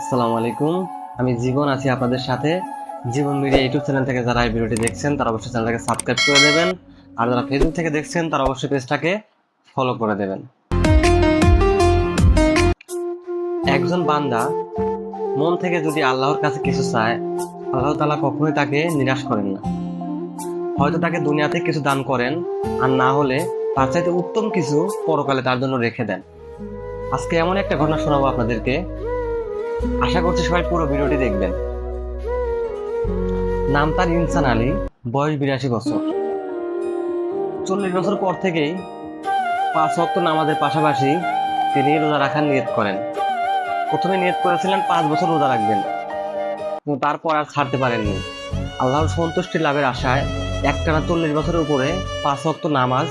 আসসালামু আলাইকুম। আমি জীবন আছি আপনাদের সাথে। জীবন মিডিয়া ইউটিউব চ্যানেল থেকে যারা এই ভিডিওটি দেখছেন, তারা অবশ্যই চ্যানেলটাকে সাবস্ক্রাইব করে দেবেন। আর যারা ফেসবুক থেকে দেখছেন, তারা অবশ্যই পেজটাকে ফলো করে দেবেন। একজন বান্দা মন থেকে যদি আল্লাহর কাছে কিছু চায়, আল্লাহ তাআলা কখনোই তাকে নিরাশ করেন না। হয়তো তাকে দুনিয়াতে কিছু দান করেন, আর না হলে তার চাইতে উত্তম কিছু পরকালে তার জন্য রেখে দেন। আজকে এমন একটা ঘটনা শোনাবো আপনাদেরকে আশা করছি সবাই পুরো ভিডিওটি দেখবেন। নাম তার ইনসান আলী, বয়স বিরাশি বছর। চল্লিশ বছর পর থেকেই পাঁচ ওয়াক্ত নামাজের পাশাপাশি তিনি রোজা রাখার নিয়ত করেন। প্রথমে নিয়ত করেছিলেন পাঁচ বছর রোজা রাখবেন। তারপর আর ছাড়তে পারেননি। আল্লাহর সন্তুষ্টি লাভের আশায় একটানা চল্লিশ বছরের উপরে পাঁচ ওয়াক্ত নামাজ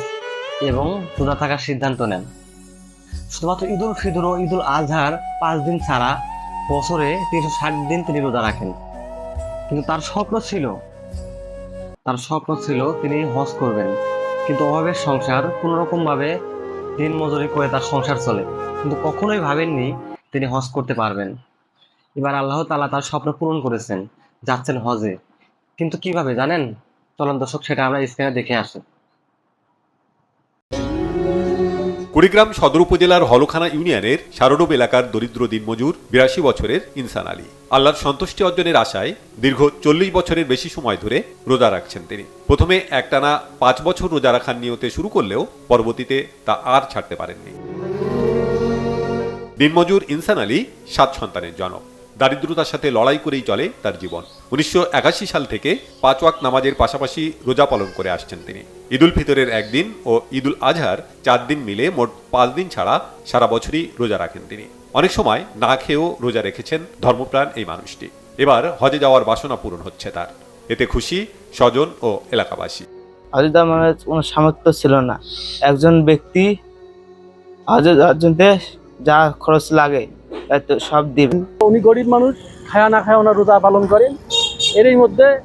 এবং রোজা থাকার সিদ্ধান্ত নেন। শুধুমাত্র ঈদুল ফিতর ও ঈদুল আজহার পাঁচ দিন ছাড়া বছরে তিনশো ষাট দিন তিনি রোজা রাখেন। কিন্তু তার স্বপ্ন ছিল, তার স্বপ্ন ছিল তিনি হজ করবেন। কিন্তু অভাবের সংসার কোনো রকম ভাবে দিন মজুরি করে তার সংসার চলে। কিন্তু কখনোই ভাবেননি তিনি হজ করতে পারবেন। এবার আল্লাহ তাআলা তার স্বপ্ন পূরণ করেছেন, যাচ্ছেন হজে। কিন্তু কীভাবে জানেন? চলন দর্শক, সেটা আমরা স্ক্রিনে দেখে আসি। কুড়িগ্রাম সদর উপজেলার হলখানা ইউনিয়নের সারডোব এলাকার দরিদ্র দিনমজুর বিরাশি বছরের ইনসান আলী। আল্লাহর সন্তুষ্টি অর্জনের আশায় দীর্ঘ চল্লিশ বছরের বেশি সময় ধরে রোজা রাখছেন তিনি। প্রথমে একটানা পাঁচ বছর রোজা রাখার নিয়তে শুরু করলেও পরবর্তীতে তা আর ছাড়তে পারেননি। দিনমজুর ইনসান আলী সাত সন্তানের জনক। দারিদ্রতার সাথে লড়াই করেই চলে তার জীবন। উনিশশো একাশি সাল থেকে পাঁচ ওয়াক্ত নামাজের পাশাপাশি রোজা পালন করে আসছেন তিনি। ঈদুল ফিতরের একদিন ও ঈদুল আজহার চার দিন মিলে মোট পাঁচ দিন ছাড়া সারা বছরই রোজা রাখেন তিনি। অনেক সময় না খেয়েও রোজা রেখেছেন ধর্মপ্রাণ এই মানুষটি। এবার হজে যাওয়ার বাসনা পূরণ হচ্ছে তার। এতে খুশি স্বজন ও এলাকাবাসী। হজে মানে কোনো সামর্থ্য ছিল না। একজন ব্যক্তি যাওয়ার যা খরচ লাগে এত সব দিবে। উনি গরিব মানুষ, খায়া না খায়া ওনার রোজা পালন করেন। এরই মধ্যে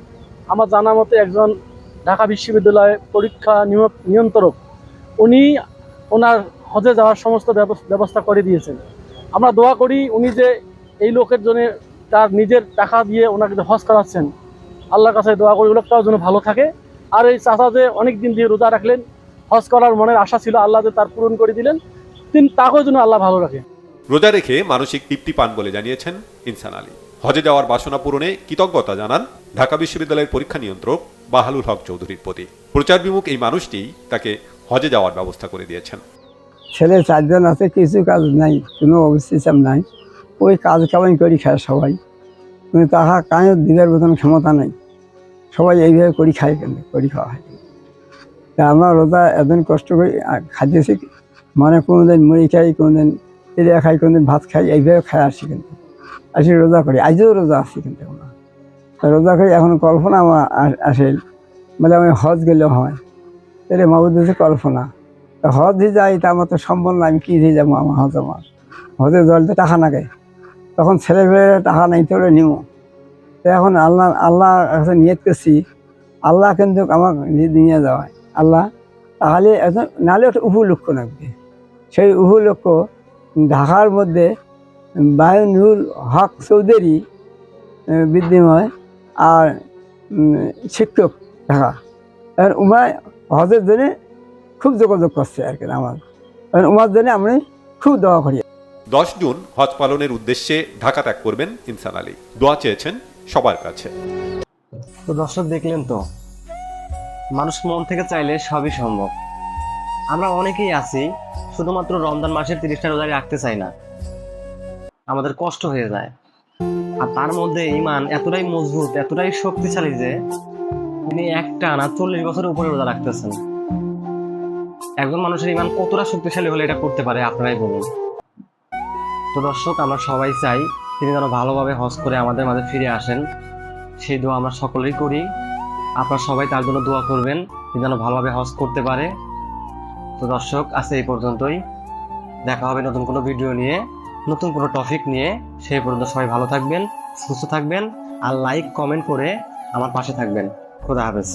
আমার জানা মতে একজন ঢাকা বিশ্ববিদ্যালয়ে পরীক্ষা নিয়- নিয়ন্ত্রক, উনি ওনার হজে যাওয়ার সমস্ত ব্যবস- ব্যবস্থা করে দিয়েছেন। আমরা দোয়া করি উনি যে এই লোকের জন্য তার নিজের টাকা দিয়ে ওনাকে যে হজ করাচ্ছেন, আল্লাহর কাছে দোয়া করি লোকটাও যেন ভালো থাকে। আর এই চাচা যে অনেক দিন দিয়ে রোজা রাখলেন, হজ করার মনের আশা ছিল আল্লাহ যে তার পূরণ করে দিলেন, তিনি তাকেও যেন আল্লাহ ভালো রাখে। রোজা রেখে মানসিক তৃপ্তি পান বলে জানিয়েছেন ইনসান আলী। হজে যাওয়ার বাসনা পূরণে কৃতজ্ঞতা জানান ঢাকা বিশ্ববিদ্যালয়ের পরীক্ষা নিয়ন্ত্রক বাহালুল হক চৌধুরীর প্রতি। প্রচার বিমুখ এই মানুষটি তাকে হজে যাওয়ার ব্যবস্থা করে দিয়েছেন। ছেলে চারজন আছে, কিছু কাজ নাই, কোনো অবস্থিসাম নাই। ওই কাজ কামাই করি খায় সবাই। কিন্তু তাহা কাঁয়ের দিনের মতন ক্ষমতা নাই। সবাই এইভাবে করি খায় কেন? করি খাওয়া হয় তা আমরা রোজা এতদিন কষ্ট করে খাইতেছি মানে কোনো দিন মুড়ি খাই কোনো দিন খাই কোনদিন ভাত খাই, এইভাবে খাই আসি কিন্তু। আসি রোজা করি, আজও রোজা আসি কিন্তু আমরা রোজা করি এখন কল্পনা আমার আসে বলে আমি হজ গেলেও হয়। তাহলে মাবুদ হচ্ছে কল্পনা। হজে যাই তা আমার তো সম্ভব না আমি কি দিয়ে যাব আমার হজ আমার? হজে জলতে টাকা নাগে। তখন ছেলে পেলে টাকা নাই তো নিব তো এখন আল্লাহ আল্লাহ কাছে নিয়ত করছি, আল্লাহ কিন্তু আমার নিয়ে যাওয়ায়। আল্লাহ, তাহলে এখন নাহলে একটা উপলক্ষ লাগবে সেই উপলক্ষ ঢাকার মধ্যে বায়নুল হক চৌধুরী বিদ্যময় আর শিক্ষক ঢাকা। এখন উমায় হজের জন্যে খুব যোগাযোগ করছে আর কি আমার। কারণ ওনার জন্য আমি খুব দোয়া করি। দশ জুন হজ পালনের উদ্দেশ্যে ঢাকা ত্যাগ করবেন ইনসান আলী। দোয়া চেয়েছেন সবার কাছে। তো দর্শক দেখলেন তো মানুষ মন থেকে চাইলে সবই সম্ভব। আমরা অনেকেই আছি শুধুমাত্র রমজান মাসের তিরিশটা রোজা রাখতে চাই না। আমাদের কষ্ট হয়ে যায়। আর তার মধ্যে ইমান এতটাই মজবুত, এতটাই শক্তিশালী যে তিনি একটা না চল্লিশ বছরের উপরে রোজা রাখতেছেন। একজন মানুষের ইমান কতটা শক্তিশালী হলে এটা করতে পারে, আপনারাই বলুন। তো দর্শক, আমরা সবাই চাই তিনি যেন ভালোভাবে হজ করে আমাদের মাঝে ফিরে আসেন। সেই দোয়া আমরা সকলেই করি। আপনারা সবাই তার জন্য দোয়া করবেন। তিনি যেন ভালোভাবে হজ করতে পারে। তো দর্শক আজকে এই পর্যন্তই। দেখা হবে নতুন কোনো ভিডিও নিয়ে, নতুন কোনো টপিক নিয়ে। সেই পর্যন্ত সবাই ভালো থাকবেন, সুস্থ থাকবেন, আর লাইক কমেন্ট করে আমার পাশে থাকবেন। খোদা হাফেজ।